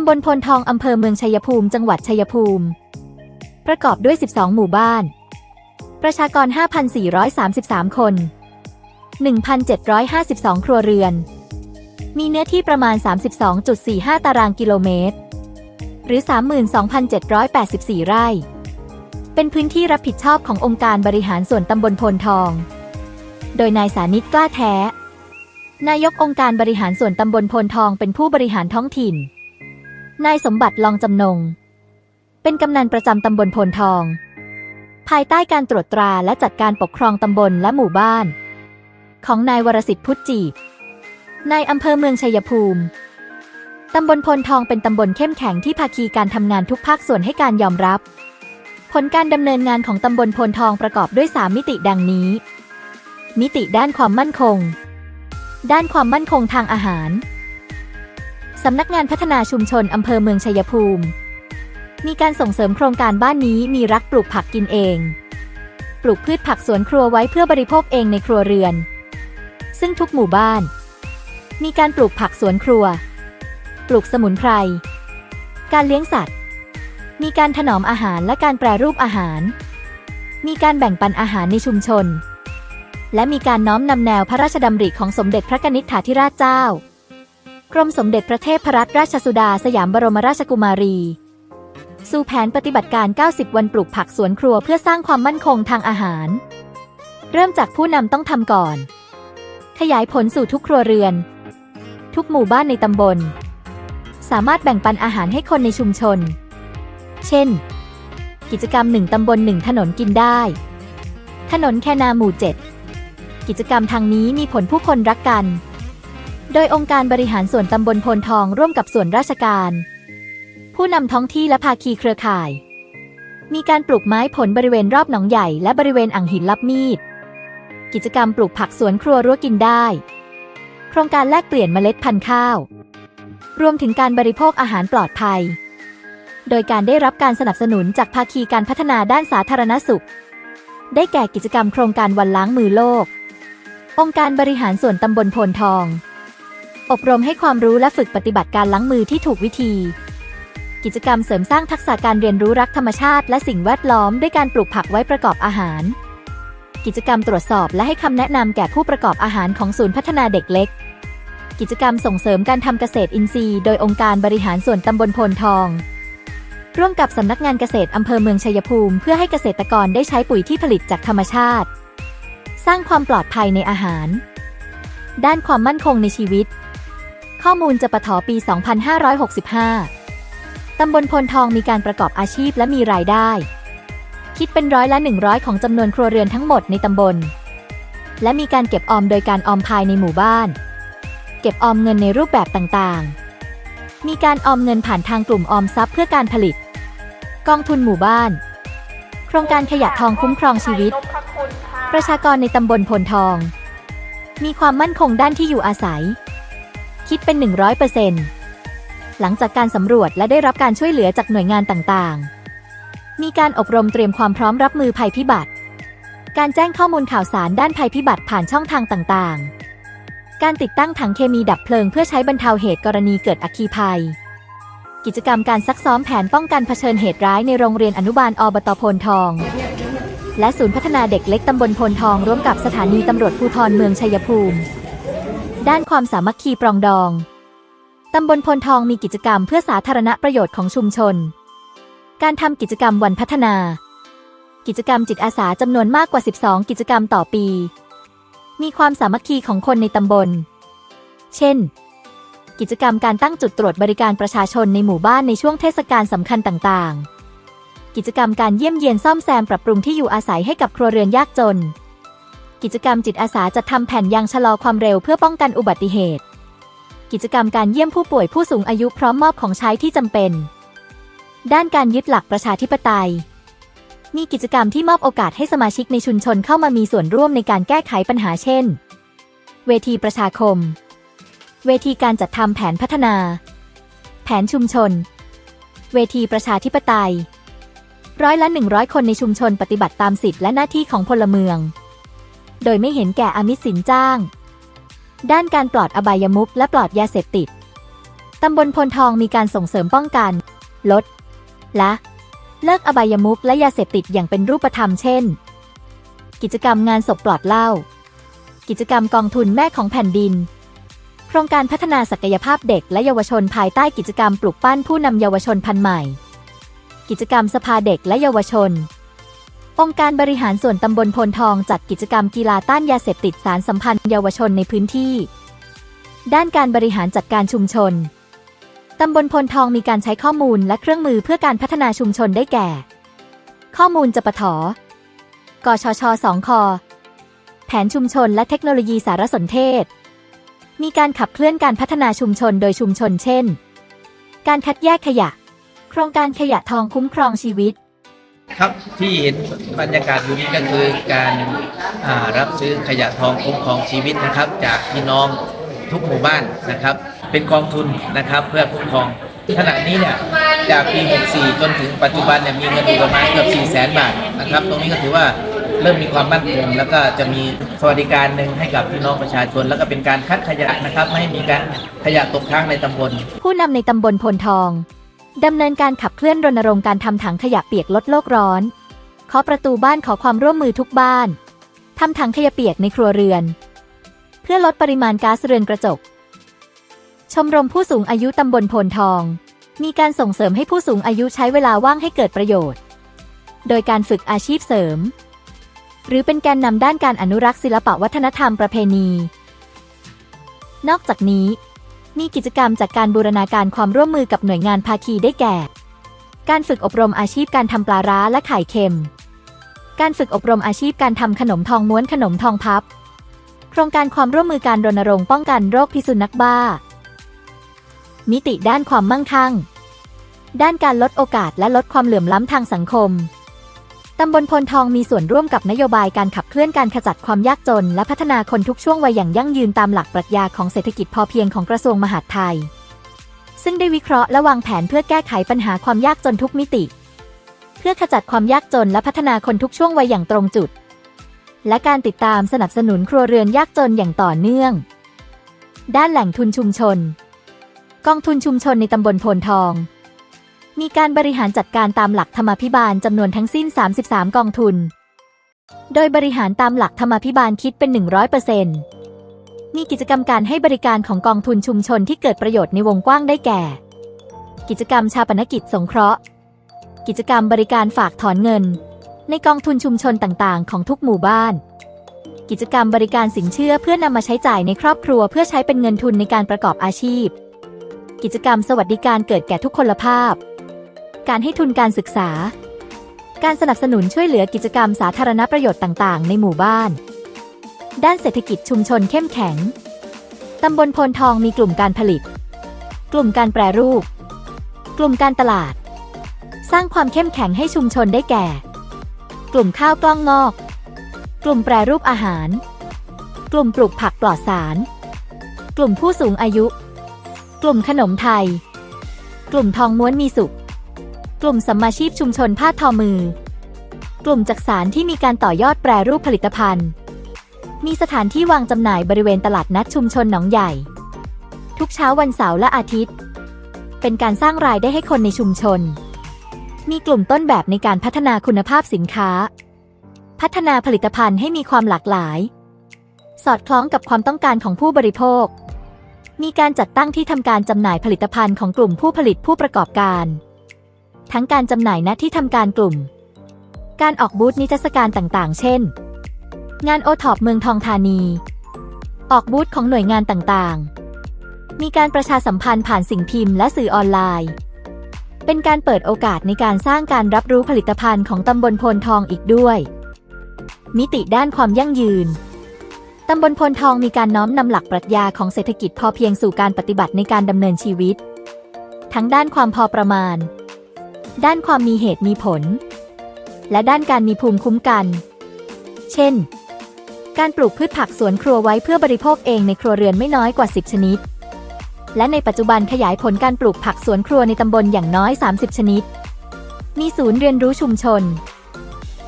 ำบลพลทองอำเภอเมืองชัยภูมิ จังหวัดชัยภูมิ ประกอบด้วย 12 หมู่บ้าน ประชากร 5,433 คน 1,752 ครัวเรือน มีเนื้อที่ประมาณ 32.45 ตารางกิโลเมตร หรือ 32,784 ไร่ เป็นพื้นที่รับผิดชอบขององค์การบริหารส่วนตำบลพลทอง โดยนายสานิตกล้าแท้ นายกองค์การบริหารส่วนตำบลพลทองเป็นผู้บริหารท้องถิ่น นายสมบัติลองจำนง เป็นกำนันประจำตำบลพลทอง ภายใต้การตรวจตราและจัดการปกครองตำบลและหมู่บ้าน ของนายวรสิทธิ์พุทธจีบนายอำเภอเมืองชัยภูมิ ตำบลพลทองเป็นตำบลเข้มแข็งที่ภาคีการทำงานทุกภาคส่วนให้การยอมรับ ผลการดำเนินงานของตำบลพลทองประกอบด้วย 3 มิติดังนี้ มิติด้านความมั่นคง ด้านความมั่นคงทางอาหาร สำนักงานพัฒนาชุมชนอำเภอเมืองชัยภูมิ มีการส่งเสริมโครงการบ้านนี้มีรักปลูกผักกินเอง ปลูกพืชผักสวนครัวไว้เพื่อบริโภคเองในครัวเรือน ซึ่งทุกหมู่บ้าน มีการปลูกผักสวนครัว ปลูกสมุนไพร การเลี้ยงสัตว์ มีการถนอมอาหารและการแปรรูปอาหาร มีการแบ่งปันอาหารในชุมชน และมีการน้อมนำแนวพระราชดำริของสมเด็จพระนิษฐาธิราชเจ้า กรมสมเด็จพระเทพรัตนราชสุดาสยามบรมราชกุมารี สู่แผนปฏิบัติการ 90 วันปลูกผักสวนครัวเพื่อสร้างความมั่นคงทางอาหาร เริ่มจากผู้นำต้องทำก่อน ขยายผลสู่ทุกครัวเรือน ทุกหมู่บ้านในตำบล สามารถแบ่งปันอาหารให้คนในชุมชน เช่น กิจกรรมหนึ่งตำบลหนึ่งถนนกินได้ ถนนแคนาหมู่ 7 กิจกรรมทางนี้มีผลผู้คนรักกัน โดยองค์การบริหารส่วนตำบลพลทองร่วมกับส่วนราชการ ผู้นำท้องที่และภาคีเครือข่าย มีการปลูกไม้ผลบริเวณรอบหนองใหญ่และบริเวณอ่างหินลับมีด กิจกรรมปลูกผักสวนครัวรั้วกินได้ โครงการแลกเปลี่ยนเมล็ดพันธุ์ข้าว รวมถึงการบริโภคอาหารปลอดภัย โดยการได้รับการสนับสนุนจากภาคีการพัฒนาด้านสาธารณสุข ได้แก่กิจกรรมโครงการวันล้างมือโลก องค์การบริหารส่วนตำบลโพนทอง อบรมให้ความรู้และฝึกปฏิบัติการล้างมือที่ถูกวิธี กิจกรรมเสริมสร้างทักษะการเรียนรู้รักธรรมชาติ และสิ่งแวดล้อมด้วยการปลูกผักไว้ประกอบอาหาร กิจกรรมตรวจสอบและให้คำแนะนำแก่ผู้ประกอบอาหารของศูนย์พัฒนาเด็กเล็ก กิจกรรมส่งเสริมการทำเกษตรอินทรีย์ โดยองค์การบริหารส่วนตำบลโพนทอง ร่วมกับสำนักงานเกษตรอำเภอเมืองชัยภูมิ เพื่อให้เกษตรกรได้ใช้ปุ๋ยที่ผลิตจากธรรมชาติ สร้างความปลอดภัยในอาหาร ด้านความมั่นคงในชีวิต ข้อมูลจะปะถอปี 2565 ตำบลพลทองมีการประกอบอาชีพและมีรายได้ คิดเป็นร้อยละ 100 ของจำนวนครัวเรือนทั้งหมดในตำบล และมีการเก็บออมโดยการออมภายในหมู่บ้าน เก็บออมเงินในรูปแบบต่างๆ มีการออมเงินผ่านทางกลุ่มออมทรัพย์เพื่อการผลิต กองทุนหมู่บ้าน โครงการขยะทองคุ้มครองชีวิต ประชากรในตำบลพลทอง มีความมั่นคงด้านที่อยู่อาศัย คิดเป็น 100%หลังจากการสำรวจและได้รับการช่วยเหลือจากหน่วยงานต่างๆ มีการอบรมเตรียมความพร้อมรับมือภัยพิบัติ การแจ้งข้อมูลข่าวสารด้านภัยพิบัติผ่านช่องทางต่างๆ การติดตั้งถังเคมีดับเพลิงเพื่อใช้บรรเทาเหตุกรณีเกิดอัคคีภัย กิจกรรมการซักซ้อมแผนป้องกันเผชิญเหตุร้ายในโรงเรียนอนุบาลอบตพนทองและศูนย์พัฒนาเด็กเล็กตำบลพลทองร่วมกับสถานีตำรวจภูธรเมืองชัยภูมิ ด้านความสามัคคีปรองดอง ตำบลพลทองมีกิจกรรมเพื่อสาธารณประโยชน์ของชุมชน การทำกิจกรรมวันพัฒนา กิจกรรมจิตอาสาจำนวนมากกว่า 12 กิจกรรมต่อปี มีความสามัคคีของคนในตำบล เช่น กิจกรรมการตั้งจุดตรวจบริการประชาชนในหมู่บ้านในช่วงเทศกาลสำคัญต่างๆ กิจกรรมการเยี่ยมเยียนซ่อมแซมปรับปรุงที่อยู่อาศัยให้กับครัวเรือนยากจน กิจกรรมจิตอาสาจัดทำแผ่นยางชะลอความเร็วเพื่อป้องกันอุบัติเหตุ กิจกรรมการเยี่ยมผู้ป่วยผู้สูงอายุพร้อมมอบของใช้ที่จำเป็น ด้านการยึดหลักประชาธิปไตย มีกิจกรรมที่มอบโอกาสให้สมาชิกในชุมชนเข้ามามีส่วนร่วมในการแก้ไขปัญหาเช่น เวทีประชาคม เวทีการจัดทำแผนพัฒนา แผนชุมชน เวทีประชาธิปไตย ร้อยละ100 คนในชุมชนปฏิบัติตามสิทธิและหน้าที่ของพลเมือง โดยไม่เห็นแก่อามิตสินจ้าง ด้านการปลอดอบายมุขและปลอดยาเสพติด ตำบลพลทองมีการส่งเสริมป้องกัน ลด ละ เลิกอบายมุขและยาเสพติดอย่างเป็นรูปธรรมเช่น กิจกรรมงานศพปลอดเหล้า กิจกรรมกองทุนแม่ของแผ่นดิน โครงการพัฒนาศักยภาพเด็กและเยาวชนภายใต้กิจกรรมปลูกปั้นผู้นำเยาวชนพันธุ์ใหม่ กิจกรรมสภาเด็กและเยาวชน องค์การบริหารส่วนตำบลพลทองจัดกิจกรรมกีฬาต้านยาเสพติดสารสัมพันธ์เยาวชนในพื้นที่ ด้านการบริหารจัดการชุมชน ตำบลพลทองมีการใช้ข้อมูลและเครื่องมือเพื่อการพัฒนาชุมชนได้แก่ ข้อมูลจปทกชช2คแผนชุมชนและเทคโนโลยีสารสนเทศ มีการขับเคลื่อนการพัฒนาชุมชนโดยชุมชนเช่น การคัดแยกขยะ โครงการขยะทองคุ้มครองชีวิต ครับที่เห็นบรรยากาศอยู่นี้ก็คือการรับซื้อขยะทองคุ้มครองชีวิตนะครับ จากพี่น้องทุกหมู่บ้านนะครับ เป็นกองทุนนะครับเพื่อคุ้มครองขณะนี้เนี่ยจากปี 64 จนถึงปัจจุบันเนี่ยมีเงินอยู่ประมาณเกือบ 4 แสนบาทนะครับ ตรงนี้ก็ถือว่าเริ่มมีความมั่นคงแล้วก็จะมีสวัสดิการหนึ่งให้กับพี่น้องประชาชน แล้วก็เป็นการคัดขยะนะครับไม่ให้มีการขยะตกค้างในตำบล ผู้นำในตำบลพลทอง ดำเนินการขับเคลื่อนรณรงค์การทำถังขยะเปียกลดโลกร้อนเคาะประตูบ้านขอความร่วมมือทุกบ้านทำถังขยะเปียกในครัวเรือน เพื่อลดปริมาณก๊าซเรือนกระจก ชมรมผู้สูงอายุตำบลพลทอง มีการส่งเสริมให้ผู้สูงอายุใช้เวลาว่างให้เกิดประโยชน์ โดยการฝึกอาชีพเสริม หรือเป็นแกนนำด้านการอนุรักษ์ศิลปวัฒนธรรมประเพณี นอกจากนี้ มีกิจกรรมจากการบูรณาการความร่วมมือกับหน่วยงานภาคีได้แก่ การฝึกอบรมอาชีพการทำปลาร้าและไข่เค็ม การฝึกอบรมอาชีพการทำขนมทองม้วนขนมทองพับ โครงการความร่วมมือการรณรงค์ป้องกันโรคพิษสุนัขบ้า มิติด้านความมั่งคั่ง ด้านการลดโอกาสและลดความเหลื่อมล้ำทางสังคม ตำบลพลทองมีส่วนร่วมกับนโยบายการขับเคลื่อนการขจัดความยากจน และพัฒนาคนทุกช่วงวัยอย่างยั่งยืนตามหลักปรัชญาของเศรษฐกิจพอเพียงของกระทรวงมหาดไทย ซึ่งได้วิเคราะห์และวางแผนเพื่อแก้ไขปัญหาความยากจนทุกมิติ เพื่อขจัดความยากจนและพัฒนาคนทุกช่วงวัยอย่างตรงจุด และการติดตามสนับสนุนครัวเรือนยากจนอย่างต่อเนื่อง ด้านแหล่งทุนชุมชน กองทุนชุมชนในตำบลพนทอง มีการบริหารจัดการตามหลักธรรมาภิบาลจำนวนทั้งสิ้น 33 กองทุน โดยบริหารตามหลักธรรมาภิบาลคิดเป็น 100%มีกิจกรรมการให้บริการของกองทุนชุมชนที่เกิดประโยชน์ในวงกว้างได้แก่ กิจกรรมชาปนกิจสงเคราะห์ กิจกรรมบริการฝากถอนเงิน ในกองทุนชุมชนต่างๆ ของทุกหมู่บ้าน กิจกรรมบริการสินเชื่อเพื่อนำมาใช้จ่ายในครอบครัวเพื่อใช้เป็นเงินทุนในการประกอบอาชีพ กิจกรรมสวัสดิการเกิดแก่ทุกคนภาพ การให้ทุนการศึกษา การสนับสนุนช่วยเหลือกิจกรรมสาธารณประโยชน์ต่างๆ ในหมู่บ้าน ด้านเศรษฐกิจชุมชนเข้มแข็ง ตำบลพลทองมีกลุ่มการผลิต กลุ่มการแปรรูป กลุ่มการตลาด สร้างความเข้มแข็งให้ชุมชนได้แก่ กลุ่มข้าวกล้องงอก กลุ่มแปรรูปอาหาร กลุ่มปลูกผักปลอดสาร กลุ่มผู้สูงอายุ กลุ่มขนมไทย กลุ่มทองม้วนมีสุข กลุ่มสัมมาชีพชุมชนผ้าทอมือ กลุ่มจักสารที่มีการต่อยอดแปรรูปผลิตภัณฑ์ มีสถานที่วางจำหน่ายบริเวณตลาดนัดชุมชนหนองใหญ่ ทุกเช้าวันเสาร์และอาทิตย์ เป็นการสร้างรายได้ให้คนในชุมชน มีกลุ่มต้นแบบในการพัฒนาคุณภาพสินค้า พัฒนาผลิตภัณฑ์ให้มีความหลากหลาย สอดคล้องกับความต้องการของผู้บริโภค มีการจัดตั้งที่ทำการจำหน่ายผลิตภัณฑ์ของกลุ่มผู้ผลิตผู้ประกอบการ ทั้งการจำหน่ายณที่ทำการกลุ่ม การออกบูธนิทรรศการต่างๆ เช่น งานโอท็อปเมืองทองธานี ออกบูธของหน่วยงานต่างๆ มีการประชาสัมพันธ์ผ่านสิ่งพิมพ์และสื่อออนไลน์ เป็นการเปิดโอกาสในการสร้างการรับรู้ผลิตภัณฑ์ของตำบลพนทองอีกด้วย มิติด้านความยั่งยืนตำบลพลทองมีการน้อมนำหลักปรัชญาของเศรษฐกิจพอเพียงสู่การปฏิบัติในการดำเนินชีวิต ทั้งด้านความพอประมาณ ด้านความมีเหตุมีผล และด้านการมีภูมิคุ้มกัน เช่น การปลูกพืชผักสวนครัวไว้เพื่อบริโภคเองในครัวเรือนไม่น้อยกว่า 10 ชนิด และในปัจจุบันขยายผลการปลูกผักสวนครัวในตำบลอย่างน้อย 30 ชนิด มีศูนย์เรียนรู้ชุมชน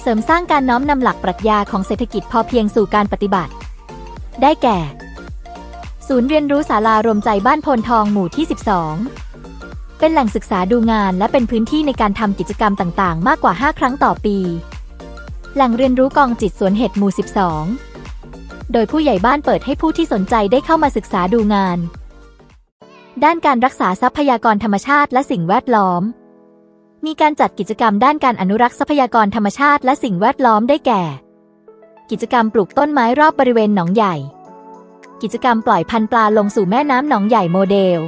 เสริมสร้างการน้อมนำหลักปรัชญาของเศรษฐกิจพอเพียงสู่การปฏิบัติ ได้แก่ ศูนย์เรียนรู้ศาลารวมใจบ้านพนทองหมู่ที่ 12 เป็นแหล่งศึกษาดูงานและเป็นพื้นที่ในการทำกิจกรรมต่างๆ มากกว่า 5 ครั้งต่อปี แหล่งเรียนรู้กองจิตสวนเห็ดหมู่ 12 โดยผู้ใหญ่บ้านเปิดให้ผู้ที่สนใจได้เข้ามาศึกษาดูงาน ด้านการรักษาทรัพยากรธรรมชาติและสิ่งแวดล้อม มีการจัดกิจกรรมด้านการอนุรักษ์ทรัพยากรธรรมชาติและสิ่งแวดล้อมได้แก่ กิจกรรมปลูกต้นไม้รอบบริเวณหนองใหญ่ กิจกรรมปล่อยพันธุ์ปลาลงสู่แม่น้ำหนองใหญ่โมเดล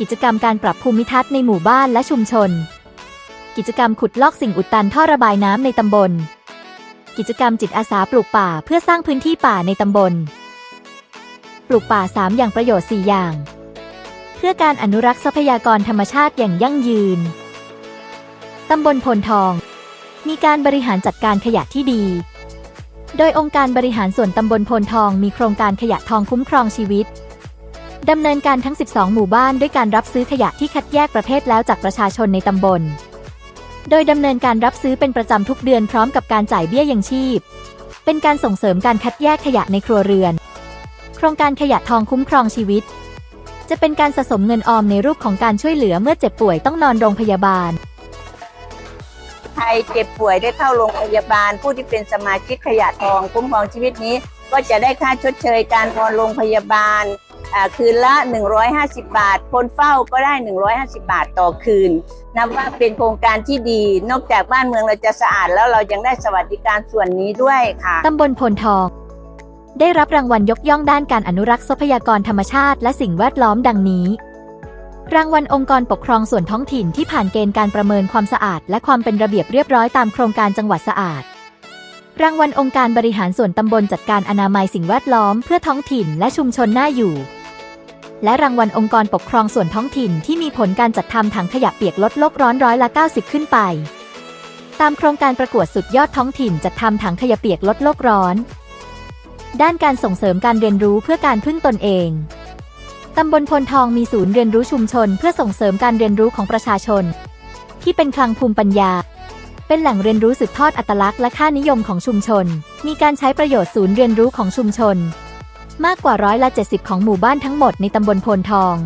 กิจกรรมการปรับภูมิทัศน์ในหมู่บ้านและชุมชน กิจกรรมขุดลอกสิ่งอุดตันท่อระบายน้ำในตำบล กิจกรรมจิตอาสาปลูกป่าเพื่อสร้างพื้นที่ป่าในตำบล ปลูกป่า 3 อย่างประโยชน์ 4 อย่าง เพื่อการอนุรักษ์ทรัพยากรธรรมชาติอย่างยั่งยืน ตำบลพลทอง มีการบริหารจัดการขยะที่ดี โดยองค์การบริหารส่วนตำบลพลทองมีโครงการขยะทองคุ้มครองชีวิต ดำเนินการทั้ง 12 หมู่บ้านด้วยการรับซื้อขยะที่คัดแยกประเภทแล้วจากประชาชนในตำบล โดยดำเนินการรับซื้อเป็นประจำทุกเดือนพร้อมกับการจ่ายเบี้ยยังชีพ เป็นการส่งเสริมการคัดแยกขยะในครัวเรือน โครงการขยะทองคุ้มครองชีวิต จะเป็นการสะสมเงินออมในรูปของการช่วยเหลือเมื่อเจ็บป่วยต้องนอนโรงพยาบาล ใครเจ็บป่วยได้เข้าโรงพยาบาล ผู้ที่เป็นสมาชิกขยะทองคุ้มครองชีวิตนี้ ก็จะได้ค่าชดเชยการนอนโรงพยาบาล คืนละ 150 บาท คนเฝ้าก็ได้ 150 บาทต่อคืน นับว่าเป็นโครงการที่ดี นอกจากบ้านเมืองเราจะสะอาดแล้วเรายังได้สวัสดิการส่วนนี้ด้วยค่ะ ตำบลพลทอง ได้รับรางวัลยกย่องด้านการอนุรักษ์ทรัพยากรธรรมชาติและสิ่งแวดล้อมดังนี้ รางวัลองค์กรปกครองส่วนท้องถิ่นที่ผ่านเกณฑ์การประเมินความสะอาด และความเป็นระเบียบเรียบร้อยตามโครงการจังหวัดสะอาด รางวัลองค์การบริหารส่วนตำบลจัดการอนามัยสิ่งแวดล้อมเพื่อท้องถิ่นและชุมชนน่าอยู่ และรางวัลองค์กรปกครองส่วนท้องถิ่นที่มีผลการจัดทำถังขยะเปียกลดโลกร้อนร้อยละ 90 ขึ้นไป ตามโครงการประกวดสุดยอดท้องถิ่นจัดทำถังขยะเปียกลดโลกร้อน ด้านการส่งเสริมการเรียนรู้เพื่อการพึ่งตนเองตำบลพลทองมีศูนย์เรียนรู้ชุมชน เพื่อส่งเสริมการเรียนรู้ของประชาชน ที่เป็นคลังภูมิปัญญา เป็นแหล่งเรียนรู้สืบทอดอัตลักษณ์และค่านิยมของชุมชน มีการใช้ประโยชน์ศูนย์เรียนรู้ของชุมชน มากกว่าร้อยละ70 ของหมู่บ้านทั้งหมดในตำบลโพนทอง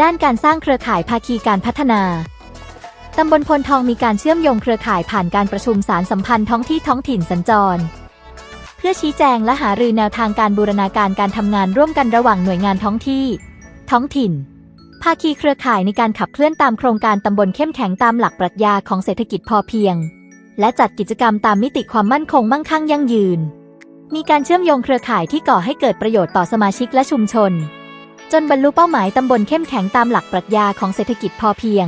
ด้านการสร้างเครือข่ายภาคีการพัฒนาตำบลพลทองมีการเชื่อมโยงเครือข่ายผ่านการประชุมสารสัมพันธ์ท้องที่ท้องถิ่นสัญจร เพื่อชี้แจงและหารือแนวทางการบูรณาการการทำงานร่วมกันระหว่างหน่วยงานท้องที่ ท้องถิ่น ภาคีเครือข่ายในการขับเคลื่อนตามโครงการตำบลเข้มแข็งตามหลักปรัชญาของเศรษฐกิจพอเพียง และจัดกิจกรรมตามมิติความมั่นคงมั่งคั่งยั่งยืน มีการเชื่อมโยงเครือข่ายที่ก่อให้เกิดประโยชน์ต่อสมาชิกและชุมชน จนบรรลุเป้าหมายตำบลเข้มแข็งตามหลักปรัชญาของเศรษฐกิจพอเพียง